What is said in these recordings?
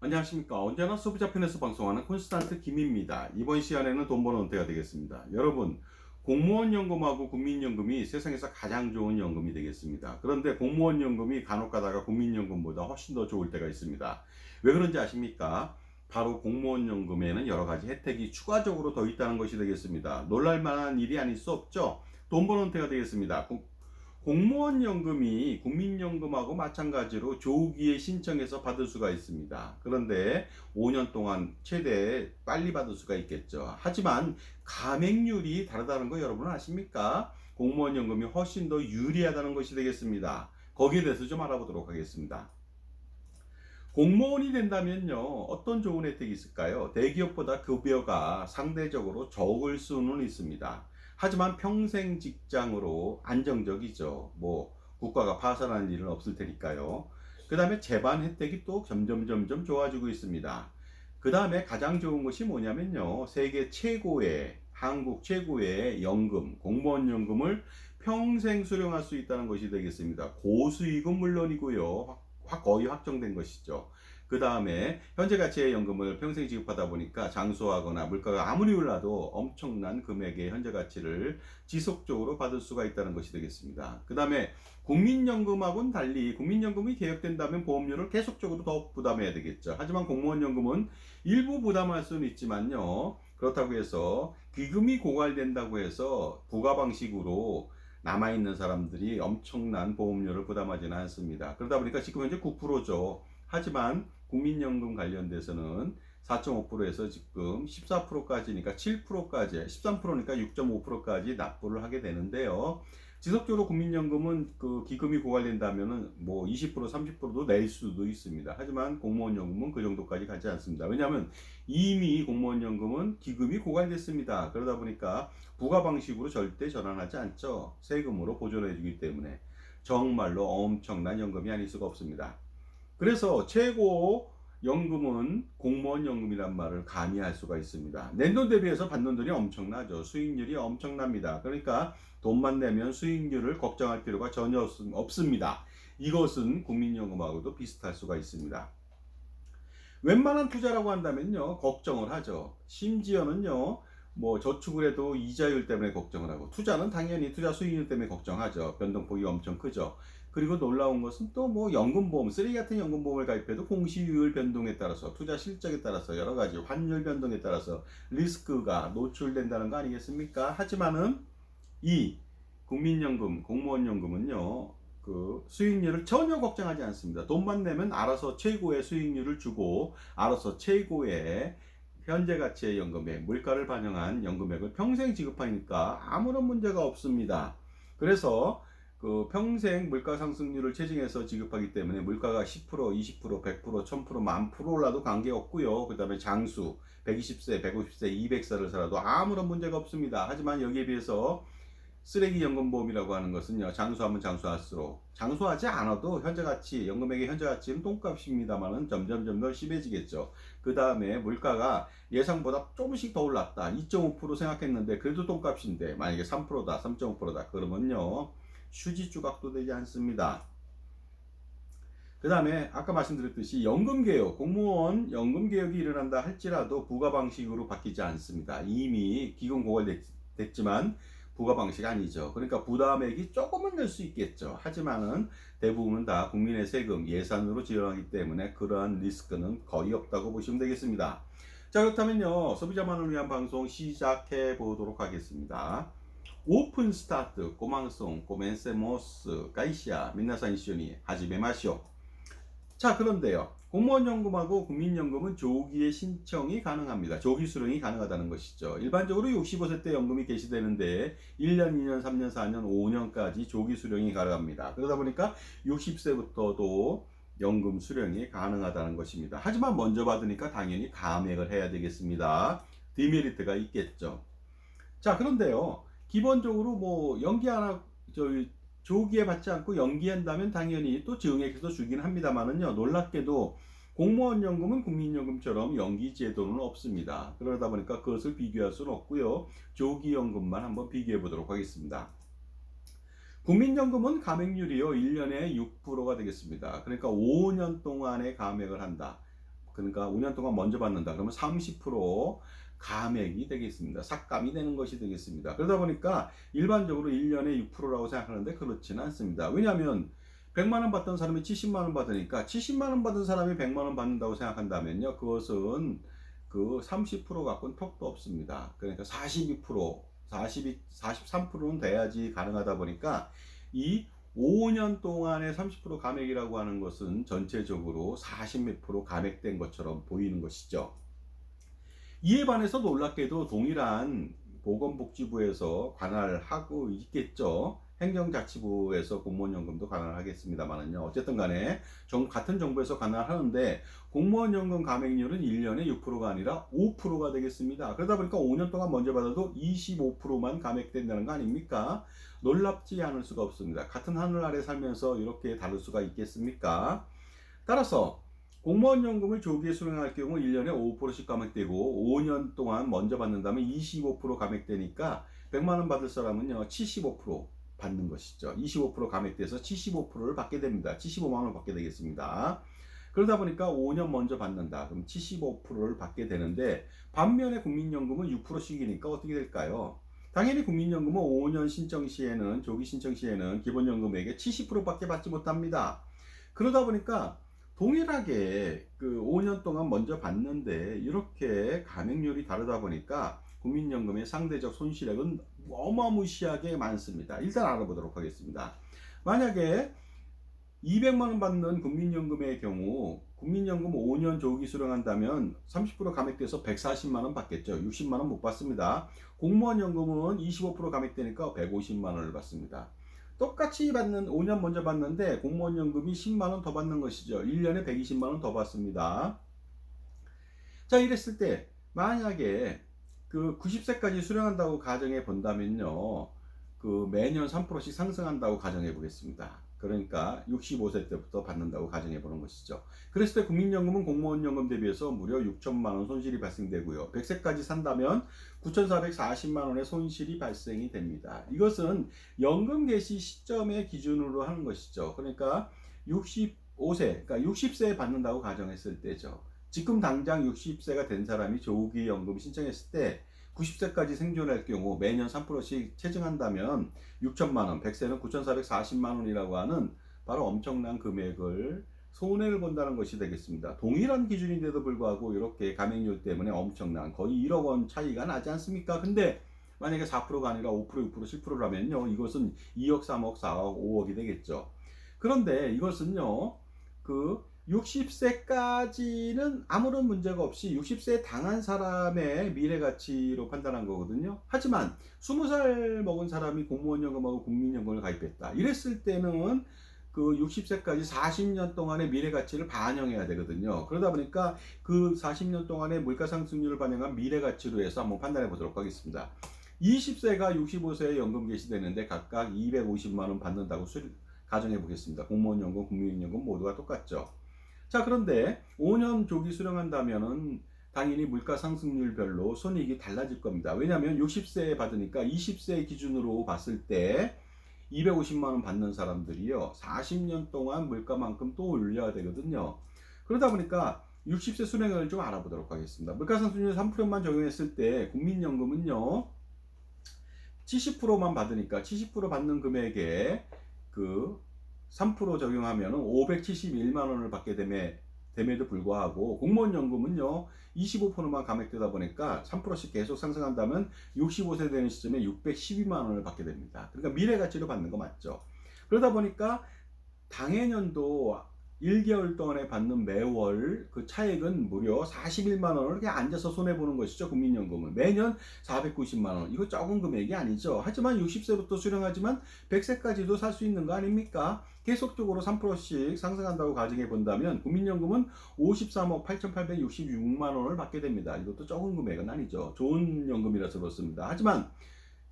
안녕하십니까. 언제나 소비자 편에서 방송하는 콘스탄트 김입니다. 이번 시간에는 돈 버는 은퇴가 되겠습니다. 여러분, 공무원 연금하고 국민연금이 세상에서 가장 좋은 연금이 되겠습니다. 그런데 공무원 연금이 간혹 가다가 국민연금보다 훨씬 더 좋을 때가 있습니다. 왜 그런지 아십니까? 바로 공무원 연금에는 여러 가지 혜택이 추가적으로 더 있다는 것이 되겠습니다. 놀랄 만한 일이 아닐 수 없죠. 돈 버는 은퇴가 되겠습니다. 공- 공무원 연금이 국민연금하고 마찬가지로 조기에 신청해서 받을 수가 있습니다. 그런데 5년 동안 최대 빨리 받을 수가 있겠죠. 하지만 감액률이 다르다는 거 여러분 아십니까? 공무원 연금이 훨씬 더 유리하다는 것이 되겠습니다. 거기에 대해서 좀 알아보도록 하겠습니다. 공무원이 된다면요, 어떤 좋은 혜택이 있을까요? 대기업보다 급여가 상대적으로 적을 수는 있습니다. 하지만 평생 직장으로 안정적이죠. 뭐 국가가 파산하는 일은 없을 테니까요. 그 다음에 재반 혜택이 또 점점 점점 좋아지고 있습니다. 그 다음에 가장 좋은 것이 뭐냐면요. 세계 최고의 한국 최고의 연금, 공무원 연금을 평생 수령할 수 있다는 것이 되겠습니다. 고수익은 물론이고요. 확- 확- 거의 확정된 것이죠. 그 다음에 현재 가치의 연금을 평생 지급하다 보니까 장수하거나 물가가 아무리 올라도 엄청난 금액의 현재 가치를 지속적으로 받을 수가 있다는 것이 되겠습니다. 그 다음에 국민연금하고는 달리 국민연금이 개혁된다면 보험료를 계속적으로 더 부담해야 되겠죠. 하지만 공무원연금은 일부 부담할 수는 있지만요. 그렇다고 해서 기금이 고갈된다고 해서 부가 방식으로 남아있는 사람들이 엄청난 보험료를 부담하지는 않습니다. 그러다 보니까 지금 현재 9%죠. 하지만 국민연금 관련돼서는 4.5%에서 지금 14%까지니까 7%까지, 13%니까 6.5%까지 납부를 하게 되는데요. 지속적으로 국민연금은 그 기금이 고갈된다면은 뭐 20%, 30%도 낼 수도 있습니다. 하지만 공무원연금은 그 정도까지 가지 않습니다. 왜냐하면 이미 공무원연금은 기금이 고갈됐습니다. 그러다 보니까 부가 방식으로 절대 전환하지 않죠. 세금으로 보존해주기 때문에 정말로 엄청난 연금이 아닐 수가 없습니다. 그래서 최고 연금은 공무원 연금이란 말을 가미할 수가 있습니다. 낸돈 대비해서 받는 돈이 엄청나죠. 수익률이 엄청납니다. 그러니까 돈만 내면 수익률을 걱정할 필요가 전혀 없- 없습니다. 이것은 국민연금하고도 비슷할 수가 있습니다. 웬만한 투자라고 한다면요, 걱정을 하죠. 심지어는요, 뭐 저축을 해도 이자율 때문에 걱정을 하고, 투자는 당연히 투자 수익률 때문에 걱정하죠. 변동폭이 엄청 크죠. 그리고 놀라운 것은 또 뭐 연금보험, 쓰레기 같은 연금보험을 가입해도 공시율 변동에 따라서, 투자 실적에 따라서 여러 가지 환율 변동에 따라서 리스크가 노출된다는 거 아니겠습니까? 하지만은 이 국민연금, 공무원연금은요, 그 수익률을 전혀 걱정하지 않습니다. 돈만 내면 알아서 최고의 수익률을 주고, 알아서 최고의 현재 가치의 연금액, 물가를 반영한 연금액을 평생 지급하니까 아무런 문제가 없습니다. 그래서 그 평생 물가 상승률을 체증해서 지급하기 때문에 물가가 10%, 20%, 100%, 1000%, 만 프로 올라도 관계없고요. 그 다음에 장수, 120세, 150세, 200세를 살아도 아무런 문제가 없습니다. 하지만 여기에 비해서 쓰레기 연금보험이라고 하는 것은요, 장수하면 장수할수록 장수하지 않아도 현재 가치, 연금액의 현재 가치는 똥값입니다만은 점점 점점 심해지겠죠. 그 다음에 물가가 예상보다 조금씩 더 올랐다. 2.5% 생각했는데 그래도 똥값인데 만약에 3%다, 3.5%다 그러면요 휴지 조각도 되지 않습니다. 그 다음에 아까 말씀드렸듯이 연금 개혁, 공무원 연금 개혁이 일어난다 할지라도 부가 방식으로 바뀌지 않습니다. 이미 기금 고갈됐지만 부가 방식 아니죠. 그러니까 부담액이 조금은 늘 수 있겠죠. 하지만은 대부분은 다 국민의 세금 예산으로 지원하기 때문에 그러한 리스크는 거의 없다고 보시면 되겠습니다. 자 그렇다면요 소비자만을 위한 방송 시작해 보도록 하겠습니다. 오픈 스타트 꼬망송 꼬멘세모스 가이시아 민나산 이시오니 하지메 마시오. 자 그런데요 공무원연금하고 국민연금은 조기에 신청이 가능합니다. 조기 수령이 가능하다는 것이죠. 일반적으로 65세 때 연금이 개시되는데 1년, 2년, 3년, 4년, 5년까지 조기 수령이 가능합니다. 그러다 보니까 60세부터도 연금 수령이 가능하다는 것입니다. 하지만 먼저 받으니까 당연히 감액을 해야 되겠습니다. 디메리트가 있겠죠. 자 그런데요 기본적으로 뭐 연기 하나 저희 조기에 받지 않고 연기한다면 당연히 또 증액해서 주긴 합니다만은요 놀랍게도 공무원 연금은 국민연금처럼 연기 제도는 없습니다. 그러다 보니까 그것을 비교할 수는 없고요. 조기 연금만 한번 비교해 보도록 하겠습니다. 국민연금은 감액률이요 1년에 6%가 되겠습니다. 그러니까 5년 동안에 감액을 한다. 그러니까 5년 동안 먼저 받는다. 그러면 30% 감액이 되겠습니다. 삭감이 되는 것이 되겠습니다. 그러다 보니까 일반적으로 1년에 6%라고 생각하는데 그렇지는 않습니다. 왜냐하면 100만 원 받던 사람이 70만 원 받으니까 70만 원 받은 사람이 100만 원 받는다고 생각한다면요. 그것은 그 30% 갖고는 턱도 없습니다. 그러니까 42%, 42, 43%는 돼야지 가능하다 보니까 이 5년 동안의 30% 감액이라고 하는 것은 전체적으로 40몇 프로 감액된 것처럼 보이는 것이죠. 이에 반해서 놀랍게도 동일한 보건복지부에서 관할하고 있겠죠. 행정자치부에서 공무원연금도 관할하겠습니다만은요. 어쨌든 간에 정, 같은 정부에서 관할하는데 공무원연금 감액률은 1년에 6%가 아니라 5%가 되겠습니다. 그러다 보니까 5년 동안 먼저 받아도 25%만 감액된다는 거 아닙니까? 놀랍지 않을 수가 없습니다. 같은 하늘 아래 살면서 이렇게 다를 수가 있겠습니까? 따라서 공무원연금을 조기에 수령할 경우 1년에 5%씩 감액되고 5년 동안 먼저 받는다면 25% 감액되니까 100만 원 받을 사람은요 75% 받는 것이죠. 25% 감액돼서 75%를 받게 됩니다. 75만 원을 받게 되겠습니다. 그러다 보니까 5년 먼저 받는다. 그럼 75%를 받게 되는데 반면에 국민연금은 6%씩이니까 어떻게 될까요? 당연히 국민연금은 5년 신청 시에는 조기 신청 시에는 기본연금액의 70%밖에 받지 못합니다. 그러다 보니까 동일하게 그 5년 동안 먼저 받는데 이렇게 감액률이 다르다 보니까 국민연금의 상대적 손실액은 어마무시하게 많습니다. 일단 알아보도록 하겠습니다. 만약에 200만 원 받는 국민연금의 경우 국민연금 5년 조기 수령한다면 30% 감액돼서 140만 원 받겠죠. 60만 원 못 받습니다. 공무원 연금은 25% 감액되니까 150만 원을 받습니다. 똑같이 받는 5년 먼저 받는데 공무원 연금이 10만 원 더 받는 것이죠. 1년에 120만 원 더 받습니다. 자, 이랬을 때 만약에 그 90세까지 수령한다고 가정해 본다면요. 그 매년 3%씩 상승한다고 가정해 보겠습니다. 그러니까 65세 때부터 받는다고 가정해 보는 것이죠. 그랬을 때 국민연금은 공무원연금 대비해서 무려 6천만 원 손실이 발생되고요. 100세까지 산다면 9,440만 원의 손실이 발생이 됩니다. 이것은 연금 개시 시점의 기준으로 하는 것이죠. 그러니까 65세, 그러니까 60세에 받는다고 가정했을 때죠. 지금 당장 60세가 된 사람이 조기 연금 신청했을 때 90세까지 생존할 경우 매년 3%씩 체증한다면 6천만 원, 100세는 9,440만 원이라고 하는 바로 엄청난 금액을 손해를 본다는 것이 되겠습니다. 동일한 기준인데도 불구하고 이렇게 감액률 때문에 엄청난 거의 1억 원 차이가 나지 않습니까? 근데 만약에 4%가 아니라 5%, 6%, 7%라면요. 이것은 2억, 3억, 4억, 5억이 되겠죠. 그런데 이것은요. 그 60세까지는 아무런 문제가 없이 60세에 당한 사람의 미래 가치로 판단한 거거든요. 하지만 20살 먹은 사람이 공무원연금하고 국민연금을 가입했다. 이랬을 때는 그 60세까지 40년 동안의 미래 가치를 반영해야 되거든요. 그러다 보니까 그 40년 동안의 물가 상승률을 반영한 미래 가치로 해서 한번 판단해 보도록 하겠습니다. 20세가 65세에 연금 개시되는데 각각 250만 원 받는다고 수, 가정해 보겠습니다. 공무원 연금, 국민연금 모두가 똑같죠. 자, 그런데 5년 조기 수령한다면은 당연히 물가 상승률별로 손익이 달라질 겁니다. 왜냐하면 60세에 받으니까 20세 기준으로 봤을 때 250만 원 받는 사람들이요. 40년 동안 물가만큼 또 올려야 되거든요. 그러다 보니까 60세 수령을 좀 알아보도록 하겠습니다. 물가 상승률 3%만 적용했을 때 국민연금은요. 70%만 받으니까 70% 받는 금액에 그 3% 적용하면 571만 원을 받게 됨에, 됨에도 불구하고 공무원 연금은요 25%만 감액되다 보니까 3%씩 계속 상승한다면 65세 되는 시점에 612만 원을 받게 됩니다. 그러니까 미래 가치로 받는 거 맞죠? 그러다 보니까 당해년도 1개월 동안에 받는 매월 그 차액은 무려 41만 원을 그냥 앉아서 손해 보는 것이죠. 국민연금은. 매년 490만 원. 이거 적은 금액이 아니죠. 하지만 60세부터 수령하지만 100세까지도 살 수 있는 거 아닙니까? 계속적으로 3%씩 상승한다고 가정해 본다면 국민연금은 53억 8,866만 원을 받게 됩니다. 이것도 적은 금액은 아니죠. 좋은 연금이라서 그렇습니다. 하지만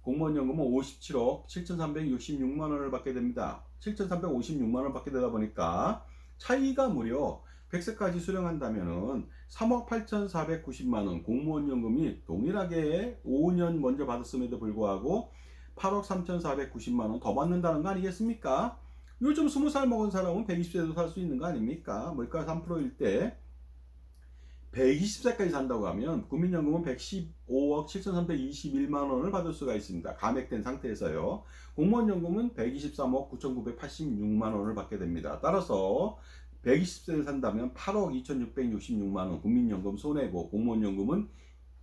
공무원연금은 57억 7,366만 원을 받게 됩니다. 7,356만 원을 받게 되다 보니까 차이가 무려 100세까지 수령한다면은 3억 8,490만 원 공무원 연금이 동일하게 5년 먼저 받았음에도 불구하고 8억 3,490만 원 더 받는다는 거 아니겠습니까? 요즘 20살 먹은 사람은 120세도 살 수 있는 거 아닙니까? 물가 3%일 때 120세까지 산다고 하면 국민연금은 115억 7,321만 원을 받을 수가 있습니다. 감액된 상태에서요. 공무원 연금은 123억 9,986만 원을 받게 됩니다. 따라서 120세를 산다면 8억 2,666만 원 국민연금 손해고 공무원 연금은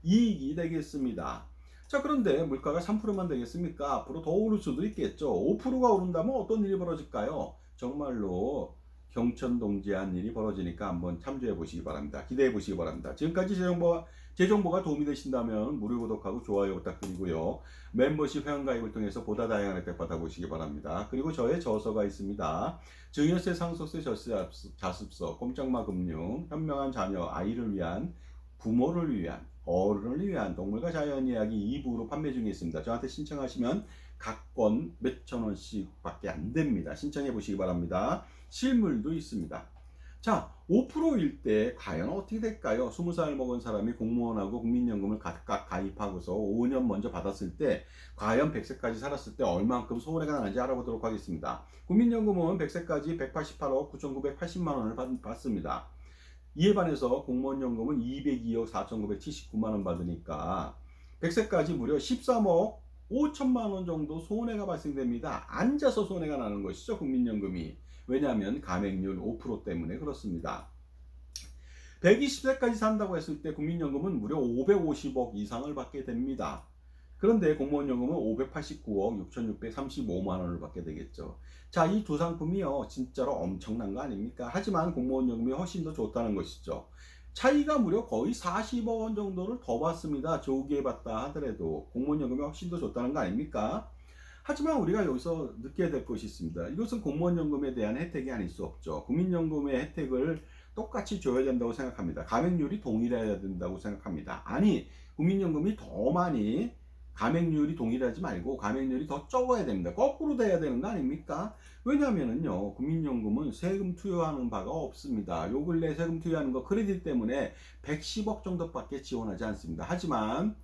이익이 되겠습니다. 자 그런데 물가가 3%만 되겠습니까? 앞으로 더 오를 수도 있겠죠. 5%가 오른다면 어떤 일이 벌어질까요? 정말로 경천동지한 일이 벌어지니까 한번 참조해 보시기 바랍니다. 기대해 보시기 바랍니다. 지금까지 제 정보가, 제 정보가 도움이 되신다면 무료 구독하고 좋아요 부탁드리고요. 멤버십 회원가입을 통해서 보다 다양한 혜택 받아보시기 바랍니다. 그리고 저의 저서가 있습니다. 증여세, 상속세, 절세, 자습서, 꼼짝마 금융, 현명한 자녀, 아이를 위한, 부모를 위한, 어른을 위한 동물과 자연 이야기 2부로 판매 중에 있습니다. 저한테 신청하시면 각권 몇천 원씩 밖에 안 됩니다. 신청해 보시기 바랍니다. 실물도 있습니다. 자, 5%일 때 과연 어떻게 될까요? 20살 먹은 사람이 공무원하고 국민연금을 각각 가입하고서 5년 먼저 받았을 때 과연 100세까지 살았을 때 얼만큼 손해가 나는지 알아보도록 하겠습니다. 국민연금은 100세까지 188억 9,980만 원을 받, 받습니다. 이에 반해서 공무원연금은 202억 4,979만 원 받으니까 100세까지 무려 13억 5천만 원 정도 손해가 발생됩니다. 앉아서 손해가 나는 것이죠, 국민연금이. 왜냐하면 감액률 5% 때문에 그렇습니다. 120세까지 산다고 했을 때 국민연금은 무려 550억 이상을 받게 됩니다. 그런데 공무원연금은 589억 6,635만 원을 받게 되겠죠. 자, 이 두 상품이요, 진짜로 엄청난 거 아닙니까? 하지만 공무원연금이 훨씬 더 좋다는 것이죠. 차이가 무려 거의 40억 원 정도를 더 받습니다. 조기에 받다 하더라도 공무원연금이 훨씬 더 좋다는 거 아닙니까? 하지만 우리가 여기서 느껴야 될 것이 있습니다. 이것은 공무원연금에 대한 혜택이 아닐 수 없죠. 국민연금의 혜택을 똑같이 줘야 된다고 생각합니다. 감액률이 동일해야 된다고 생각합니다. 아니, 국민연금이 더 많이 감액률이 동일하지 말고 감액률이 더 적어야 됩니다. 거꾸로 돼야 되는 거 아닙니까? 왜냐하면은요, 국민연금은 세금 투여하는 바가 없습니다. 요 근래 세금 투여하는 거 크레딧 때문에 110억 정도밖에 지원하지 않습니다. 하지만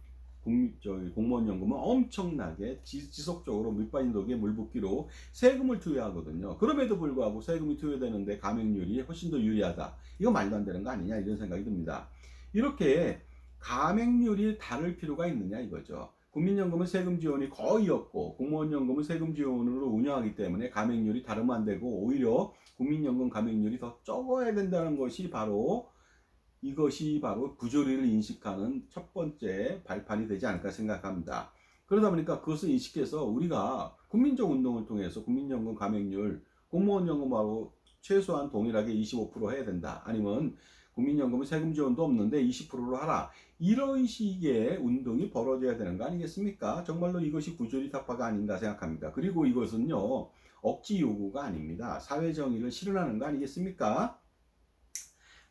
공무원연금은 엄청나게 지, 지속적으로 물빠진 독에 물붓기로 세금을 투여하거든요. 그럼에도 불구하고 세금이 투여되는데 감액률이 훨씬 더 유리하다. 이거 말도 안 되는 거 아니냐 이런 생각이 듭니다. 이렇게 감액률이 다를 필요가 있느냐 이거죠. 국민연금은 세금 지원이 거의 없고 공무원연금은 세금 지원으로 운영하기 때문에 감액률이 다르면 안 되고 오히려 국민연금 감액률이 더 적어야 된다는 것이 바로 이것이 바로 부조리를 인식하는 첫 번째 발판이 되지 않을까 생각합니다. 그러다 보니까 그것을 인식해서 우리가 국민적 운동을 통해서 국민연금 감액률, 공무원 연금하고 최소한 동일하게 25% 해야 된다. 아니면 국민연금은 세금 지원도 없는데 20%로 하라. 이런 식의 운동이 벌어져야 되는 거 아니겠습니까? 정말로 이것이 부조리 타파가 아닌가 생각합니다. 그리고 이것은요, 억지 요구가 아닙니다. 사회 정의를 실현하는 거 아니겠습니까?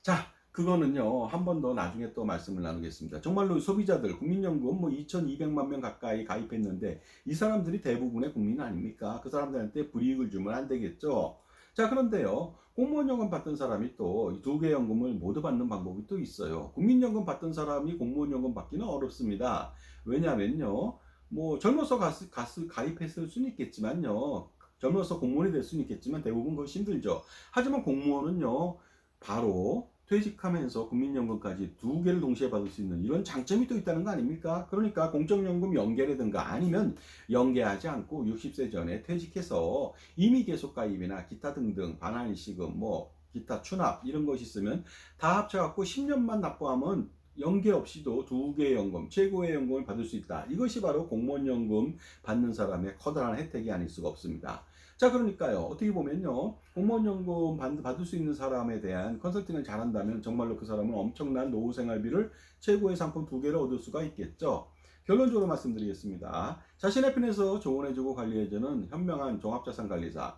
자, 그거는요, 한 번 더 나중에 또 말씀을 나누겠습니다. 정말로 소비자들, 국민연금 뭐 2,200만 명 가까이 가입했는데, 이 사람들이 대부분의 국민 아닙니까? 그 사람들한테 불이익을 주면 안 되겠죠? 자, 그런데요, 공무원연금 받던 사람이 또 두 개 연금을 모두 받는 방법이 또 있어요. 국민연금 받던 사람이 공무원연금 받기는 어렵습니다. 왜냐면요, 뭐 젊어서 가스, 가스 가입했을 수는 있겠지만요, 젊어서 공무원이 될 수는 있겠지만 대부분 그것이 힘들죠. 하지만 공무원은요, 바로 퇴직하면서 국민연금까지 두 개를 동시에 받을 수 있는 이런 장점이 또 있다는 거 아닙니까? 그러니까 공적연금 연계라든가 아니면 연계하지 않고 60세 전에 퇴직해서 이미 계속 가입이나 기타 등등 반환시금 뭐 기타 추납 이런 것이 있으면 다 합쳐갖고 10년만 납부하면 연계 없이도 두 개의 연금, 최고의 연금을 받을 수 있다. 이것이 바로 공무원연금 받는 사람의 커다란 혜택이 아닐 수가 없습니다. 자, 그러니까요. 어떻게 보면요. 공무원연금 받을 수 있는 사람에 대한 컨설팅을 잘한다면 정말로 그 사람은 엄청난 노후 생활비를 최고의 상품 두 개를 얻을 수가 있겠죠. 결론적으로 말씀드리겠습니다. 자신의 편에서 조언해주고 관리해주는 현명한 종합자산관리사,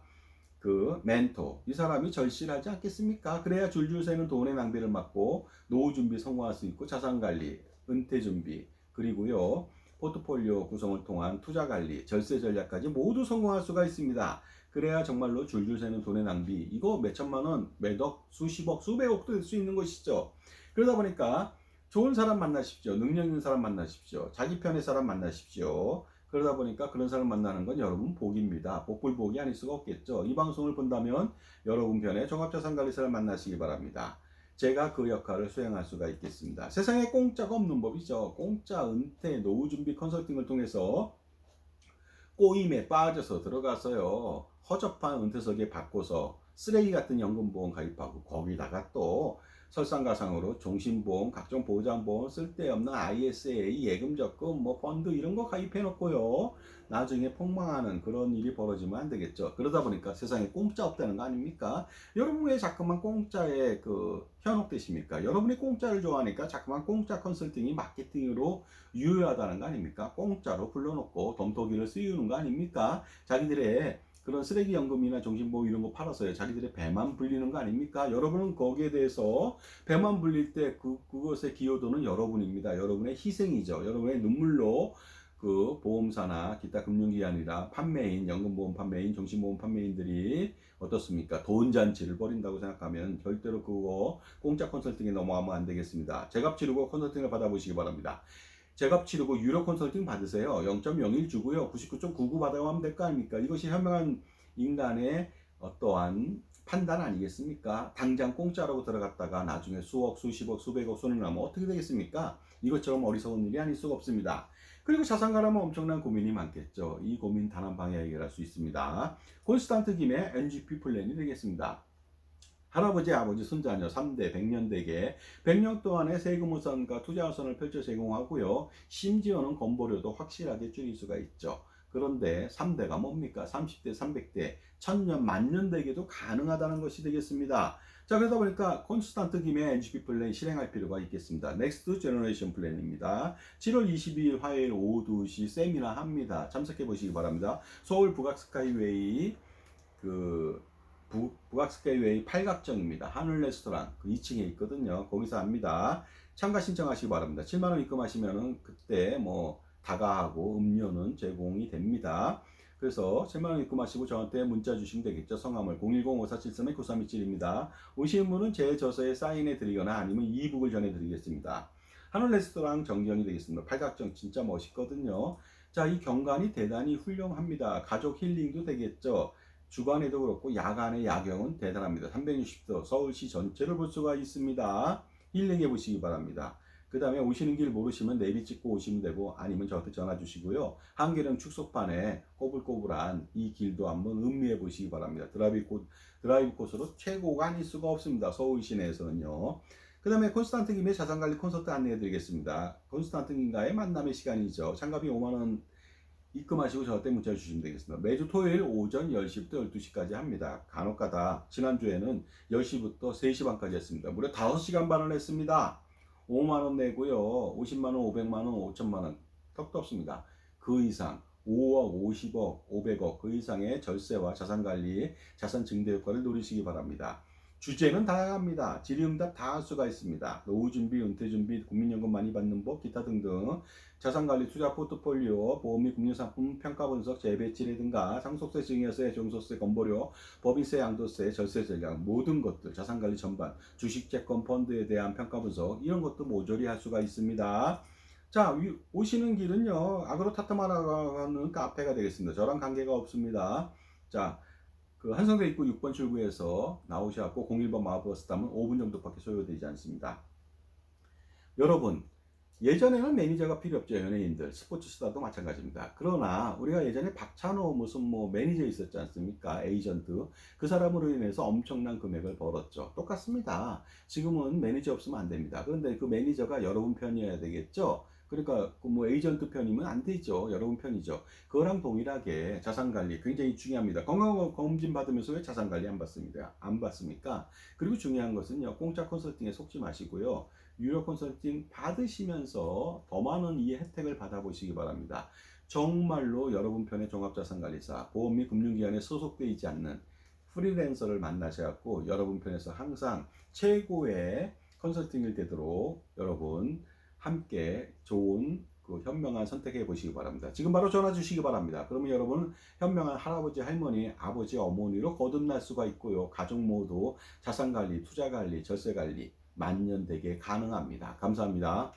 그 멘토, 이 사람이 절실하지 않겠습니까? 그래야 줄줄 새는 돈의 낭비를 막고 노후 준비 성공할 수 있고 자산관리, 은퇴 준비, 그리고요. 포트폴리오 구성을 통한 투자 관리, 절세 전략까지 모두 성공할 수가 있습니다. 그래야 정말로 줄줄 새는 돈의 낭비, 이거 몇 천만 원, 몇억, 수십억, 수백억도 될 수 있는 것이죠. 그러다 보니까 좋은 사람 만나십시오. 능력 있는 사람 만나십시오. 자기 편의 사람 만나십시오. 그러다 보니까 그런 사람 만나는 건 여러분 복입니다. 복불복이 아닐 수가 없겠죠. 이 방송을 본다면 여러분 편의 종합자산관리사를 만나시기 바랍니다. 제가 그 역할을 수행할 수가 있겠습니다. 세상에 공짜가 없는 법이죠. 공짜 은퇴 노후 준비 컨설팅을 통해서 꼬임에 빠져서 들어가서요. 허접한 은퇴석에 바꿔서 쓰레기 같은 연금보험 가입하고 거기다가 또 설상가상으로 종신보험, 각종 보장보험, 쓸데없는 ISA, 예금 적금, 뭐 펀드 이런 거 가입해 놓고요. 나중에 폭망하는 그런 일이 벌어지면 안 되겠죠. 그러다 보니까 세상에 공짜 없다는 거 아닙니까? 여러분 왜 자꾸만 공짜에 그 현혹되십니까? 여러분이 공짜를 좋아하니까 자꾸만 공짜 컨설팅이 마케팅으로 유효하다는 거 아닙니까? 공짜로 불러놓고 덤토기를 씌우는 거 아닙니까? 자기들의 그런 쓰레기 연금이나 종신보험 이런 거 팔아서요. 자기들의 배만 불리는 거 아닙니까? 여러분은 거기에 대해서 배만 불릴 때 그, 그것의 기여도는 여러분입니다. 여러분의 희생이죠. 여러분의 눈물로 그 보험사나 기타 금융기관이나 판매인, 연금보험 판매인, 종신보험 판매인들이 어떻습니까? 돈 잔치를 벌인다고 생각하면 절대로 그거 공짜 컨설팅에 넘어가면 안 되겠습니다. 제값 치르고 컨설팅을 받아보시기 바랍니다. 제값 치르고 유료 컨설팅 받으세요. 0.01 주고요. 99.99 받아가면 될 거 아닙니까? 이것이 현명한 인간의 어떠한 판단 아니겠습니까? 당장 공짜라고 들어갔다가 나중에 수억, 수십억, 수백억 손해 나면 어떻게 되겠습니까? 이것처럼 어리석은 일이 아닐 수가 없습니다. 그리고 자산가라면 엄청난 고민이 많겠죠. 이 고민 단 한 방에 해결할 수 있습니다. 콘스탄트 김의 NGP 플랜이 되겠습니다. 할아버지, 아버지, 손자녀 3대 100년 대계 100년 동안의 세금 우선과 투자 우선을 펼쳐 제공하고요. 심지어는 건보료도 확실하게 줄일 수가 있죠. 그런데 3대가 뭡니까? 30대, 300대, 1000년, 만년 대계도 가능하다는 것이 되겠습니다. 자, 그러다 보니까 콘스탄트 김의 NGP 플랜 실행할 필요가 있겠습니다. 넥스트 제너레이션 플랜입니다. 7월 22일 화요일 오후 2시 세미나 합니다. 참석해 보시기 바랍니다. 서울 북악 스카이웨이 그 부, 북악 스카이웨이 팔각정입니다. 하늘 레스토랑 그 2층에 있거든요. 거기서 합니다. 참가 신청하시기 바랍니다. 7만 원 입금하시면은 그때 뭐 다가하고 음료는 제공이 됩니다. 그래서 7만 원 입금하시고 저한테 문자 주시면 되겠죠. 성함을 010-5473-9327입니다. 오시는 분은 제 저서에 사인해 드리거나 아니면 이북을 전해 드리겠습니다. 하늘 레스토랑 정경이 되겠습니다. 팔각정 진짜 멋있거든요. 자, 이 경관이 대단히 훌륭합니다. 가족 힐링도 되겠죠. 주간에도 그렇고 야간의 야경은 대단합니다. 360도 서울시 전체를 볼 수가 있습니다. 힐링해 보시기 바랍니다. 그 다음에 오시는 길 모르시면 내비 찍고 오시면 되고 아니면 저한테 전화 주시고요. 한계령 축소판에 꼬불꼬불한 이 길도 한번 음미해 보시기 바랍니다. 드라이브 곳, 드라이브 코스로 최고가 아닐 수가 없습니다. 서울 시내에서는요. 그 다음에 콘스탄트 김의 자산관리 콘서트 안내해 드리겠습니다. 콘스탄트 김과의 만남의 시간이죠. 참가비 5만원 입금하시고 저한테 문자 주시면 되겠습니다. 매주 토요일 오전 10시부터 12시까지 합니다. 간혹가다 지난주에는 10시부터 3시 반까지 했습니다. 무려 5시간 반을 했습니다. 5만원 내고요. 50만원, 500만원, 5천만원 턱도 없습니다. 그 이상 5억, 50억, 500억 그 이상의 절세와 자산관리, 자산 증대 효과를 노리시기 바랍니다. 주제는 다양합니다. 질의응답 다 할 수가 있습니다. 노후준비, 은퇴준비, 국민연금 많이 받는 법, 기타 등등 자산관리, 투자 포트폴리오, 보험 및 금융상품 평가 분석, 재배치라든가 상속세, 증여세, 종소세, 건보료, 법인세, 양도세, 절세 전략 모든 것들 자산관리 전반, 주식, 채권, 펀드에 대한 평가 분석 이런 것도 모조리 할 수가 있습니다. 자, 위- 오시는 길은요, 아그로타타마라는 카페가 되겠습니다. 저랑 관계가 없습니다. 자, 그 한성대 입구 6번 출구에서 나오셔갖고 01번 마을버스 타면 5분 정도밖에 소요되지 않습니다. 여러분, 예전에는 매니저가 필요 없죠, 연예인들. 스포츠 스타도 마찬가지입니다. 그러나 우리가 예전에 박찬호 무슨 뭐 매니저 있었지 않습니까? 에이전트. 그 사람으로 인해서 엄청난 금액을 벌었죠. 똑같습니다. 지금은 매니저 없으면 안 됩니다. 그런데 그 매니저가 여러분 편이어야 되겠죠? 그러니까 그뭐 에이전트 편이면 안 되죠. 여러분 편이죠. 그거랑 동일하게 자산 관리 굉장히 중요합니다. 건강 검진 받으면서 왜 자산 관리 안 받습니다. 안 받습니까? 그리고 중요한 것은요. 공짜 컨설팅에 속지 마시고요. 유료 컨설팅 받으시면서 더 많은 이 혜택을 받아보시기 바랍니다. 정말로 여러분 편의 종합자산관리사, 보험 및 금융기관에 소속되어 있지 않는 프리랜서를 만나셔갖고 여러분 편에서 항상 최고의 컨설팅일 되도록 여러분 함께 좋은 그 현명한 선택해 보시기 바랍니다. 지금 바로 전화 주시기 바랍니다. 그러면 여러분 현명한 할아버지, 할머니, 아버지, 어머니로 거듭날 수가 있고요. 가족 모두 자산 관리, 투자 관리, 절세 관리 만년되게 가능합니다. 감사합니다.